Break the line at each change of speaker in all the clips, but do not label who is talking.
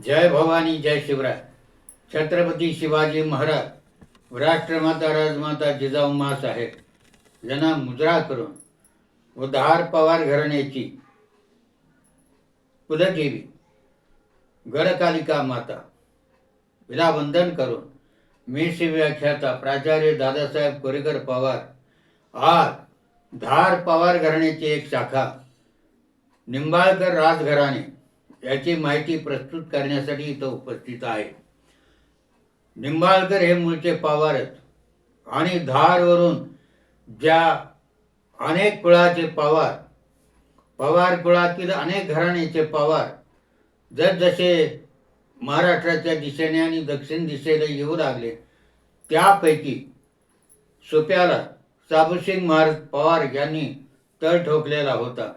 जय भवानी जय शिवराय. छत्रपती शिवाजी महाराज राष्ट्रमाता राजमाता जिजाऊ साहेब यांना मुद्रा करून व दहार पवार घराण्याची कुलदेवी गडकालिका माता विला वंदन करून मी व्याख्याता प्राचार्य दादासाहेब कोरेकर पवार आज धार पवार घराण्याची एक शाखा निंबाळकर राजघराणे याची माहिती प्रस्तुत करण्यासाठी इथं उपस्थित आहे. निंबाळकर हे मूळचे पवारच आणि धारवरून ज्या अनेक कुळाचे पवार पवार कुळातील अनेक घराण्याचे पवार जसजसे महाराष्ट्राच्या दिशेने आणि दक्षिण दिशेला येऊ लागले त्यापैकी सोप्याला साबुसिंग महाराज पवार यांनी तळ ठोकलेला होता.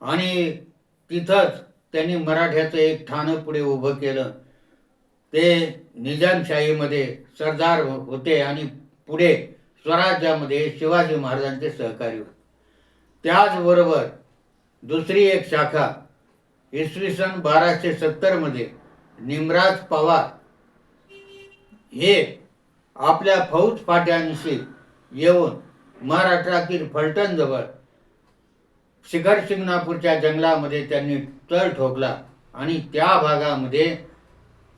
आणि तिथंच त्यांनी मराठ्याचं एक ठाणं पुढे उभं केलं. ते निजामशाहीमध्ये सरदार हो-, होते आणि पुढे स्वराज्यामध्ये शिवाजी महाराजांचे सहकारी होते. त्याचबरोबर दुसरी एक शाखा इसवी सन बाराशे सत्तरमध्ये निमराज पवार हे आपल्या फौज फाट्यांशी येऊन महाराष्ट्रातील फलटणजवळ शिखर शिंगणापूरच्या जंगलामध्ये त्यांनी तळ ठोकला आणि त्या भागामध्ये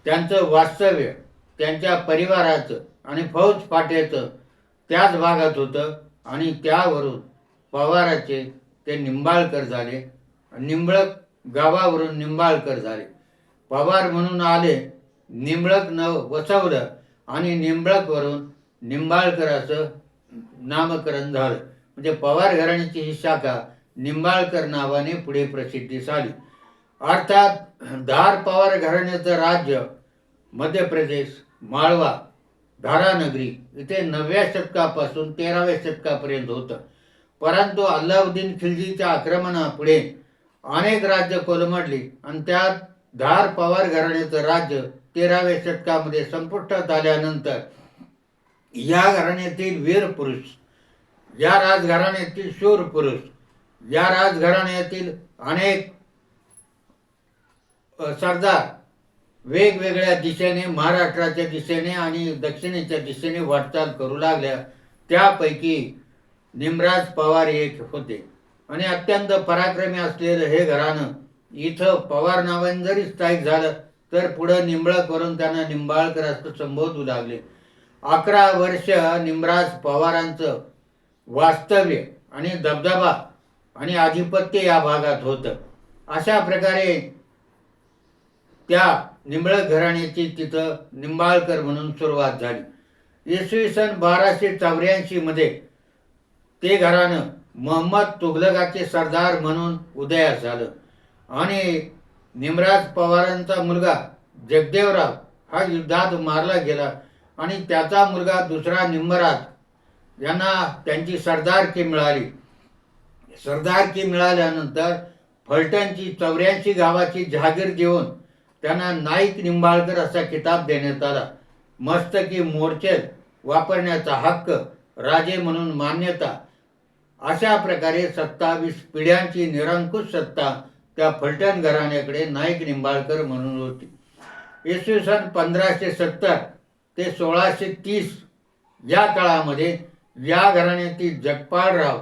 त्यांचं वास्तव्य त्यांच्या परिवाराचं आणि फौज फाट्याचं त्याच भागात होतं आणि त्यावरून पवाराचे ते निंबाळकर झाले. निंबळक गावावरून निंबाळकर झाले. पवार म्हणून आले निंबळक न वसवलं आणि निंबळकवरून निंबाळकर असं नामकरण झालं. म्हणजे पवार घराण्याची ही शाखा निंबाळकर नावाने पुढे प्रसिद्धीस आली अर्थात धार पवार घराण्याचं राज्य मध्य प्रदेश माळवा धारानगरी इथे नवव्या शतकापासून तेराव्या शतकापर्यंत होतं. परंतु अल्लाउद्दीन खिलजीच्या आक्रमणापुढे अनेक राज्य कोलमडली आणि त्यात धार पवार घराण्याचं राज्य तेराव्या शतकामध्ये संपुष्टात आल्यानंतर या घराण्यातील वीर पुरुष या राजघराण्यातील शूर पुरुष या राजघराण्यातील अनेक सरदार वेगवेगळ्या दिशेने महाराष्ट्राच्या दिशेने आणि दक्षिणेच्या दिशेने वाटचाल करू लागल्या. त्यापैकी निमराज पवार एक होते. आणि अत्यंत पराक्रमी असलेलं हे घराणं इथं पवार नावाने जरी स्थायिक झालं तर पुढं निंबळक करून त्यांना निंबाळकर असं संबोधू लागले. अकरा वर्ष निमराज पवारांचं वास्तव्य आणि दबदबा आणि आधिपत्य या भागात होतं. अशा प्रकारे त्या निंबळक घराण्याची तिथं निंबाळकर म्हणून सुरुवात झाली. इसवी सन बाराशे चौऱ्याऐंशीमध्ये ते घराणं मोहम्मद तुघलकाचे सरदार म्हणून उदयास झालं. आणि निमराज पवारांचा मुलगा जगदेवराव हा युद्धात मारला गेला आणि त्याचा मुलगा दुसरा निंबराज यांना त्यांची सरदारकी मिळाली. सरदारकी मिळाल्यानंतर फलटणची चौऱ्याऐंशी गावाची जहागीर देऊन त्यांना नाईक निंबाळकर असा किताब देण्यात आला. मस्तकी मोर्चेल वापरण्याचा हक्क राजे म्हणून मान्यता. अशा प्रकारे सत्तावीस पिढ्यांची निरंकुश सत्ता त्या फलटण घराण्याकडे नाईक निंबाळकर म्हणून होती. इसवी सन पंधराशे सत्तर ते सोळाशे तीस या काळामध्ये या घराण्यातील जगपाळराव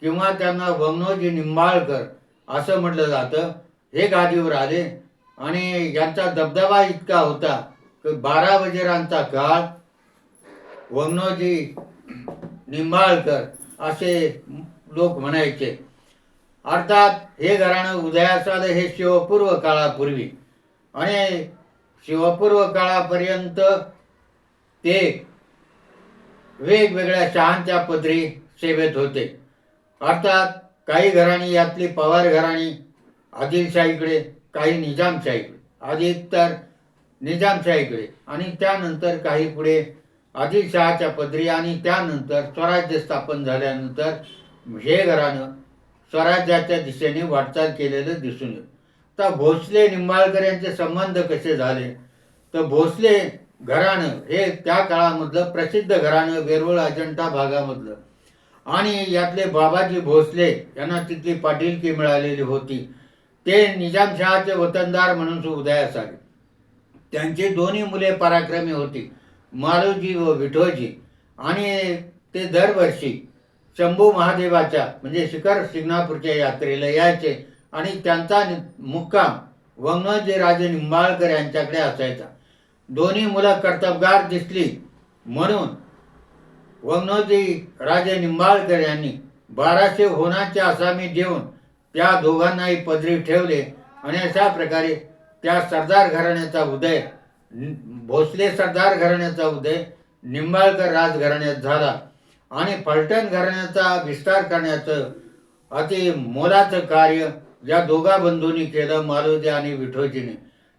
किंवा त्यांना वमनोजी निंबाळकर असं म्हटलं जातं. हे गादीवर आले आणि यांचा दबदबा इतका होता की बारा वजेरांचा काळ वमनोजी निंबाळकर असे लोक म्हणायचे. अर्थात हे घराणं उदयास आलं हे शिवपूर्व काळापूर्वी. आणि शिवपूर्व काळापर्यंत ते वेगवेगळ्या शहांच्या पदरी सेवेत होते. अर्थात काही घराणी यातली पवार घराणी आदिलशाहीकडे काही निजामशाहीकडे. अधिक तर निजामशाहीकडे. आणि त्यानंतर काही पुढे आदिलशहाच्या पदरी आणि त्यानंतर स्वराज्य स्थापन झाल्यानंतर हे घराणं स्वराज्याच्या दिशेने वाटचाल केलेलं दिसून येतं. तर भोसले निंबाळकर यांचे संबंध कसे झाले? तर भोसले घराणं हे त्या काळामधलं प्रसिद्ध घराणं वेरूळ अजंठा भागामधलं. आणि यातले बाबाजी भोसले यांना तिथली पाटीलकी मिळालेली होती. ते निजामशहाचे वतनदार म्हणून उदयास आले त्यांची दोन्ही मुले पराक्रमी होती. मारुजी व विठोजी. आणि ते दरवर्षी शंभू महादेवाच्या म्हणजे शिखर सिंगणापूरच्या यात्रेला यायचे. आणि त्यांचा मुक्काम वंगजी राजे निंबाळकर यांच्याकडे असायचा. दोन्ही मुलं कर्तबगार दिसली म्हणून वंगनोजी राजे निंबाळकर यांनी बाराशे होनाचे आसामी देऊन त्या दोघांनाही पदरी ठेवले आणि अशा प्रकारे त्या सरदार घराण्याचा उदय भोसले सरदार घराण्याचा उदय निंबाळकर राजघराण्यात झाला. आणि फलटण घराण्याचा विस्तार करण्याचं अति मोलाचं कार्य या दोघा बंधूंनी केलं मालोजी आणि विठोजीने.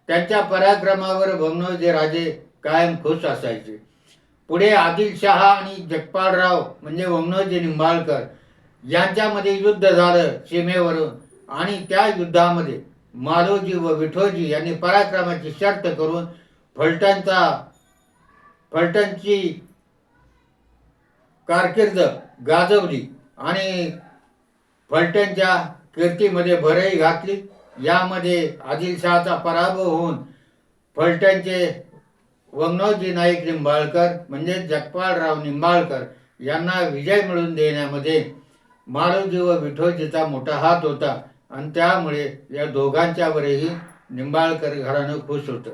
त्यांच्या पराक्रमावर बंगनोजी राजे कायम खुश असायचे. पुढे आदिलशहा आणि जगपालराव म्हणजे वमनोजी निंबाळकर यांच्यामध्ये युद्ध झालं सीमेवरून. आणि त्या युद्धामध्ये मालोजी व विठोजी यांनी पराक्रमाची शर्त करून फलटणचा फलटणची कारकीर्द गाजवली आणि फलटणच्या कीर्तीमध्ये भरही घातली. यामध्ये आदिलशहाचा पराभव होऊन फलटणचे वंगनोजी नाईक निंबाळकर म्हणजे जगपालराव निंबाळकर यांना विजय मिळवून देण्यामध्ये माळवजी व विठोजीचा मोठा हात होता. आणि त्यामुळे या दोघांच्यावरही निंबाळकर घराणं खुश होतं.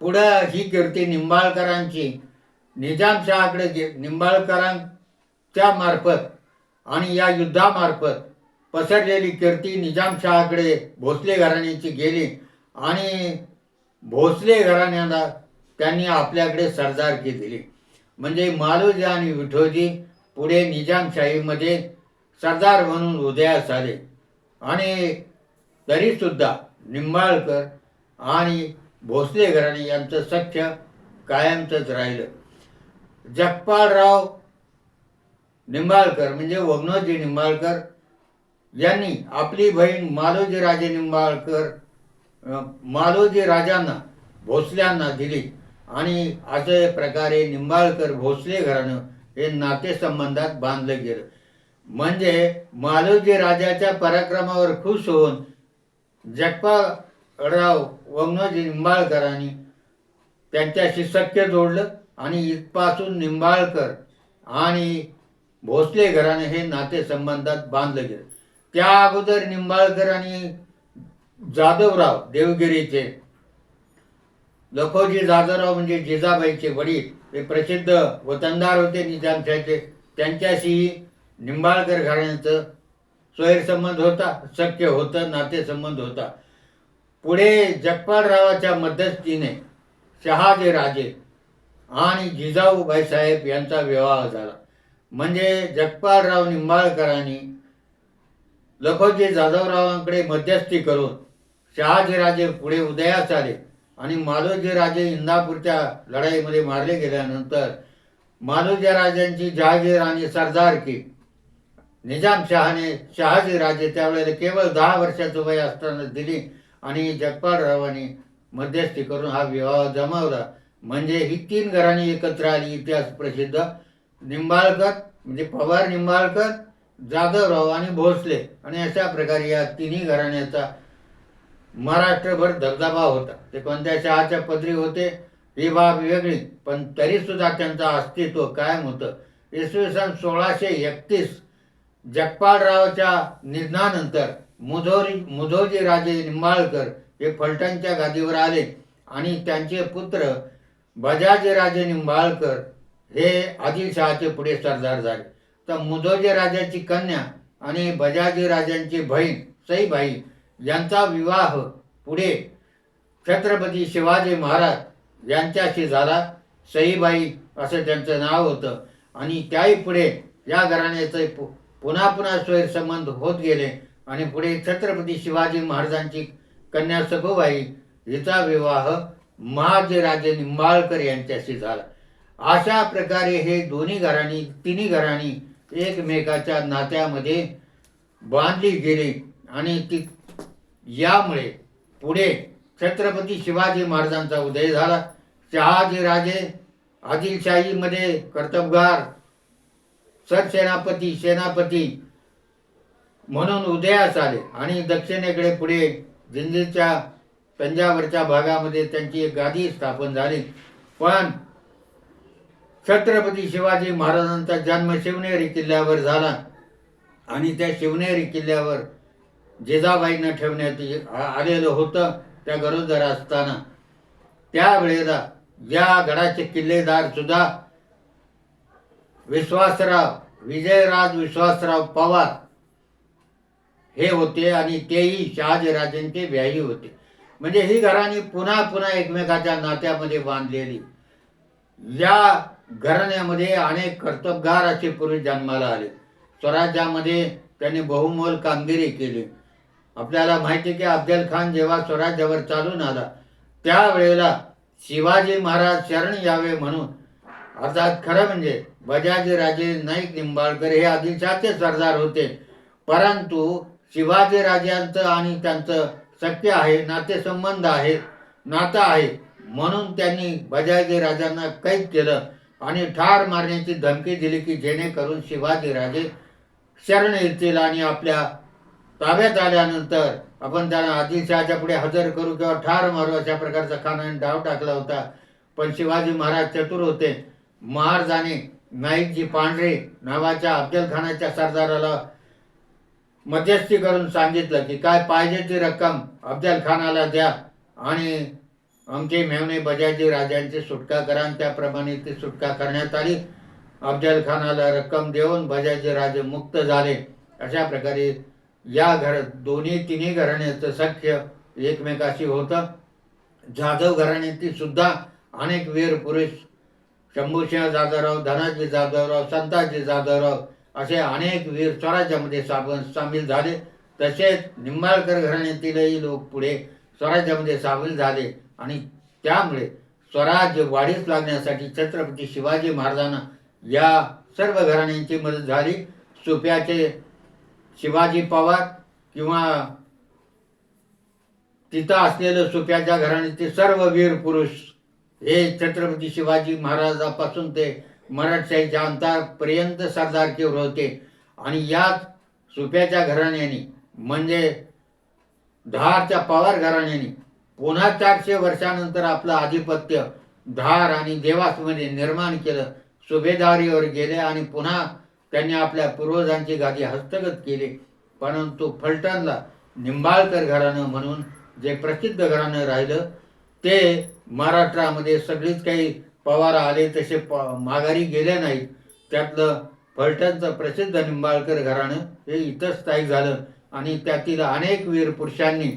पुढं ही कीर्ती निंबाळकरांची. निजामशहाकडे गे निंबाळकरांच्या मार्फत आणि या युद्धामार्फत पसरलेली कीर्ती निजामशहाकडे भोसले घराण्याची गेली. आणि भोसले घराण्याला त्यांनी आपल्याकडे सरदारकी दिली. म्हणजे मालोजी आणि विठोजी पुढे निजामशाहीमध्ये सरदार म्हणून उदयास आले आणि तरीसुद्धा निंबाळकर आणि भोसले घराणे यांचं सख्य कायमचंच राहिलं. जगपालराव निंबाळकर म्हणजे वग्नोजी निंबाळकर यांनी आपली बहीण मालोजी राजे निंबाळकर मालोजी राजांना भोसल्यांना दिली. आणि अशा प्रकारे निंबाळकर भोसले घराणं हे नातेसंबंधात बांधलं गेलं. म्हणजे मालोजी राजाच्या पराक्रमावर खुश होऊन जगपाराव वमनोजी निंबाळकरांनी त्यांच्याशी सख्य जोडलं आणि इथपासून निंबाळकर आणि भोसले घराणे हे नातेसंबंधात बांधलं गेलं. त्या अगोदर निंबाळकर आणि जाधवराव देवगिरीचे. लखोजी जाधवराव म्हणजे जिजाबाईचे वडील. हे प्रसिद्ध वतनदार होते निजामशाहीचे. त्यांच्याशीही निंबाळकर घराण्याचं स्वैरसंबंध होता शक्य होतं नातेसंबंध होता. पुढे जगपालरावाच्या मध्यस्थीने शहाजी राजे आणि जिजाऊबाई साहेब यांचा विवाह झाला. म्हणजे जगपालराव निंबाळकरांनी लखोजी जाधवरावांकडे मध्यस्थी करून शहाजीराजे पुढे उदयास आले आणि मालोजी राजे इंदापूरच्या लढाईमध्ये मारले गेल्यानंतर मालोजी राजांची जहागीर आणि सरदारकी निजामशहाने शहाजी राजे त्यावेळेला केवळ दहा वर्षाचं वय असताना दिली आणि जगपालरावांनी मध्यस्थी करून हा विवाह जमावला. म्हणजे ही तीन घराणी एकत्र आली. इतिहास प्रसिद्ध. निंबाळकर म्हणजे पवार निंबाळकर जाधवराव आणि भोसले. आणि अशा प्रकारे या तिन्ही घराण्याचा महाराष्ट्रभर दबदबा होता. ते कोणत्या शहाच्या पदरी होते ही बाब वेगळी. पण तरी सुद्धा त्यांचं अस्तित्व कायम होतं. इसवी सन सोळाशे एकतीस जगपालरावच्या निधनानंतर मुधोरी मुधोजी राजे निंबाळकर हे फलटणच्या गादीवर आले आणि त्यांचे पुत्र बजाजी राजे निंबाळकर हे आदिलशहाचे पुढे सरदार झाले. तर मुधोजी राजाची कन्या आणि बजाजी राजांची बहीण सईबाई यांचा विवाह पुढे छत्रपती शिवाजी महाराज यांच्याशी झाला. सईबाई असं त्यांचं नाव होतं. आणि त्याही पुढे या घराण्याचे पु- पुन्हा पुन्हा स्वैरसंबंध होत गेले. आणि पुढे छत्रपती शिवाजी महाराजांची कन्या सखुबाई हिचा विवाह महाजीराजे निंबाळकर यांच्याशी झाला. अशा प्रकारे हे दोन्ही घराणी तिन्ही घराणी एकमेकाच्या नात्यामध्ये बांधली गेली. आणि ती यामुळे पुढे छत्रपती शिवाजी महाराजांचा उदय झाला. शहाजीराजे आदिलशाहीमध्ये कर्तबगार सरसेनापती सेनापती म्हणून उदयास आले आणि दक्षिणेकडे पुढे दिल्लीच्या पंजाबवरच्या भागामध्ये त्यांची एक गादी स्थापन झाली. पण छत्रपती शिवाजी महाराजांचा जन्म शिवनेरी किल्ल्यावर झाला आणि त्या शिवनेरी किल्ल्यावर जिजाबाईंना ठेवण्यात आलेलं होतं त्या गरोदर असताना. त्यावेळेला या गडाचे किल्लेदार सुद्धा विश्वासराव विजयराज विश्वासराव पवार हे होते आणि तेही शहाजीराजेंचे व्याही होते. म्हणजे ही घराणी पुन्हा पुन्हा एकमेकाच्या नात्यामध्ये बांधलेली. या घराण्यामध्ये अनेक कर्तबगार असे पुरुष जन्माला आले. स्वराज्यामध्ये त्यांनी बहुमोल कामगिरी केली. आपल्याला माहिती की अफजल खान जेव्हा स्वराज्यावर चालून आला त्यावेळेला शिवाजी महाराज शरण यावे म्हणून अर्थात खरं म्हणजे बजाजी राजे नाईक निंबाळकर हे आदिशाचे सरदार होते. परंतु शिवाजी राजांचं आणि त्यांचं शक्य आहे नातेसंबंध आहे नातं आहे म्हणून त्यांनी बजाजी राजांना कैद केलं आणि ठार मारण्याची धमकी दिली की जेणेकरून शिवाजी राजे शरण येतील आणि आपल्या ताब्यात आल्यानंतर आपण त्यांना आदिलशहाच्या पुढे हजर करू किंवा ठार मारू अशा प्रकारचा खानाने डाव टाकला होता. पण शिवाजी महाराज चतुर होते. महाराजाने नाईकजी पांढरे नावाच्या अफजल खानाच्या सरदाराला मध्यस्थी करून सांगितलं की काय पाहिजे ती रक्कम अफजल खानाला द्या आणि आमचे मेवणे बजाजी राजांची सुटका करा आणि त्याप्रमाणे ती सुटका करण्यात आली. अफजल खानाला रक्कम देऊन बजाजी राजे मुक्त झाले. अशा प्रकारे या घर दोन्ही तिन्ही घराण्याचं सख्य एकमेकाशी होतं. जाधव घराण्यातील सुद्धा अनेक वीर पुरुष शंभूसिंह जाधवराव धनाजी जाधवराव संताजी जाधवराव असे अनेक वीर स्वराज्यामध्ये साबण सामील झाले. तसेच निंबाळकर घराण्यातीलही लोक पुढे स्वराज्यामध्ये सामील झाले आणि त्यामुळे स्वराज्य वाढीस लागण्यासाठी छत्रपती शिवाजी महाराजांना या सर्व घराण्यांची मदत झाली. सुप्याचे शिवाजी पवार किंवा तिथं असलेलं सुप्याच्या घराण्याचे सर्व वीर पुरुष हे छत्रपती शिवाजी महाराजापासून ते मराठशाहीच्या अंतापर्यंत सरदारकीवर होते. आणि याच सुप्याच्या घराण्याने म्हणजे धारच्या पवार घराण्याने पुन्हा चारशे वर्षानंतर आपलं आधिपत्य धार आणि देवासमध्ये निर्माण केलं. सुभेदारीवर गेले आणि पुन्हा त्यांनी आपल्या पूर्वजांची गादी हस्तगत केली. परंतु फलटणला निंबाळकर घराणं म्हणून जे प्रसिद्ध घराणं राहिलं ते महाराष्ट्रामध्ये सगळीच काही पवार आले तसे प माघारी गेले नाहीत. त्यातलं फलटणचं प्रसिद्ध निंबाळकर घराणं हे इथं स्थायिक झालं आणि त्यातील अनेक वीर पुरुषांनी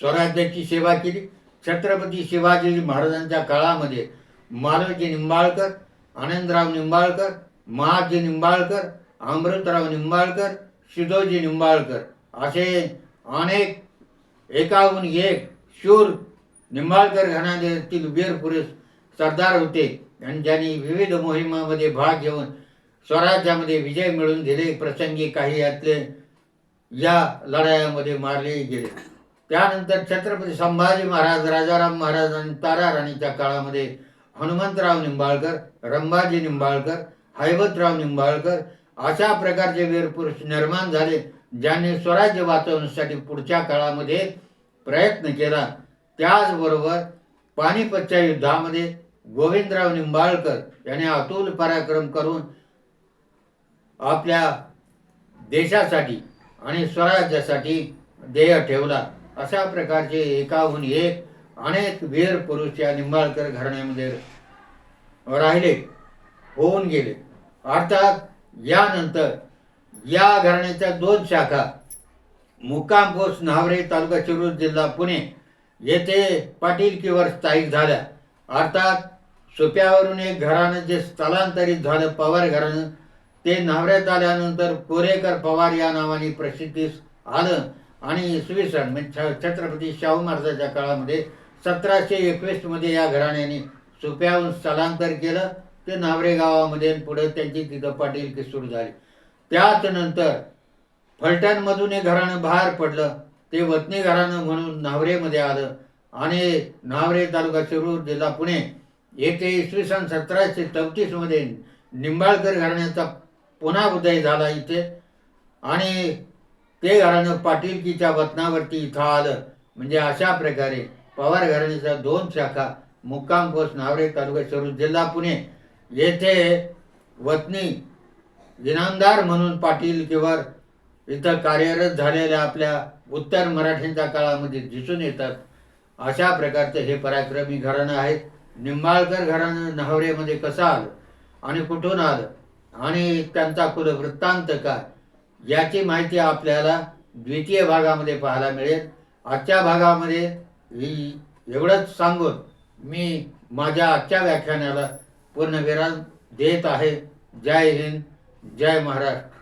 स्वराज्याची सेवा केली. छत्रपती शिवाजी महाराजांच्या काळामध्ये मालवजी निंबाळकर आनंदराव निंबाळकर महाजी निंबाळकर अमृतराव निंबाळकर शिदोजी निंबाळकर असे अनेक एकाहून एक शूर निंबाळकर घराण्यातील वीर पुरुष सरदार होते. आणि ज्यांनी विविध मोहिमामध्ये भाग घेऊन स्वराज्यामध्ये विजय मिळवून दिले. प्रसंगी काही यातले या लढायामध्ये मारले गेले. त्यानंतर छत्रपती संभाजी महाराज राजाराम महाराज आणि तारा राणीच्या काळामध्ये हनुमंतराव निंबाळकर रंभाजी निंबाळकर हैबतराव निंबाळकर अशा प्रकारचे वीरपुरुष निर्माण झाले ज्यांनी स्वराज्य वाचवण्यासाठी पुढच्या काळामध्ये प्रयत्न केला. त्याचबरोबर पानिपतच्या युद्धामध्ये गोविंदराव निंबाळकर यांनी अतुल पराक्रम करून आपल्या देशासाठी आणि स्वराज्यासाठी ध्येय ठेवला. अशा प्रकारचे एकाहून एक अनेक वीर पुरुष या निंबाळकर घराण्यामध्ये राहिले. होऊन गेले. अर्थात यानंतर या घराण्याच्या दोन शाखा मुक्काम पोस्ट न्हावरे तालुका शिरूर जिल्हा पुणे येथे पाटीलकीवर स्थायिक झाल्या. अर्थात सोप्यावरून एक घराणं जे स्थलांतरित झालं पवार घराणं ते न्हावऱ्यात आल्यानंतर कोरेकर पवार या नावाने प्रसिद्धीस आलं आणि इसवी सन म्हणजे छ- छत्रपती शाहू महाराजाच्या काळामध्ये सतराशे एकवीसमध्ये या घराण्याने सोप्याहून स्थलांतर केलं. ते नावरे गावामध्ये पुढे त्यांची तिथं पाटीलकी सुरू झाली. त्याच नंतर हे घराणं बाहेर पडलं. ते वतनी घराणं म्हणून नावरेमध्ये आलं. आणि न्हावरे तालुका शिरूर जिल्हा पुणे येथे इसवी सन सतराशे चौतीसमध्ये निंबाळकर घराण्याचा पुन्हा उदय झाला इथे. आणि ते घराणं पाटीलकीच्या वतनावरती इथं आलं. म्हणजे अशा प्रकारे पवार घराण्याच्या दोन शाखा मुक्काम पोस्ट नावरे तालुका शिरूर जिल्हा पुणे येथे वतनी विनामदार म्हणून पाटील किंवा इथं कार्यरत झालेल्या आपल्या उत्तर मराठींच्या काळामध्ये दिसून येतात. अशा प्रकारचे हे पराक्रमी घराणं आहेत. निंबाळकर घराणं नहवरेमध्ये कसं आलं आणि कुठून आलं आणि त्यांचा कुल वृत्तांत काय? याची माहिती आपल्याला द्वितीय भागामध्ये पाहायला मिळेल. आजच्या भागामध्ये ही एवढंच सांगून मी माझ्या आजच्या व्याख्यानाला पूर्ण विराम देत आहे. जय हिंद जय महाराष्ट्र.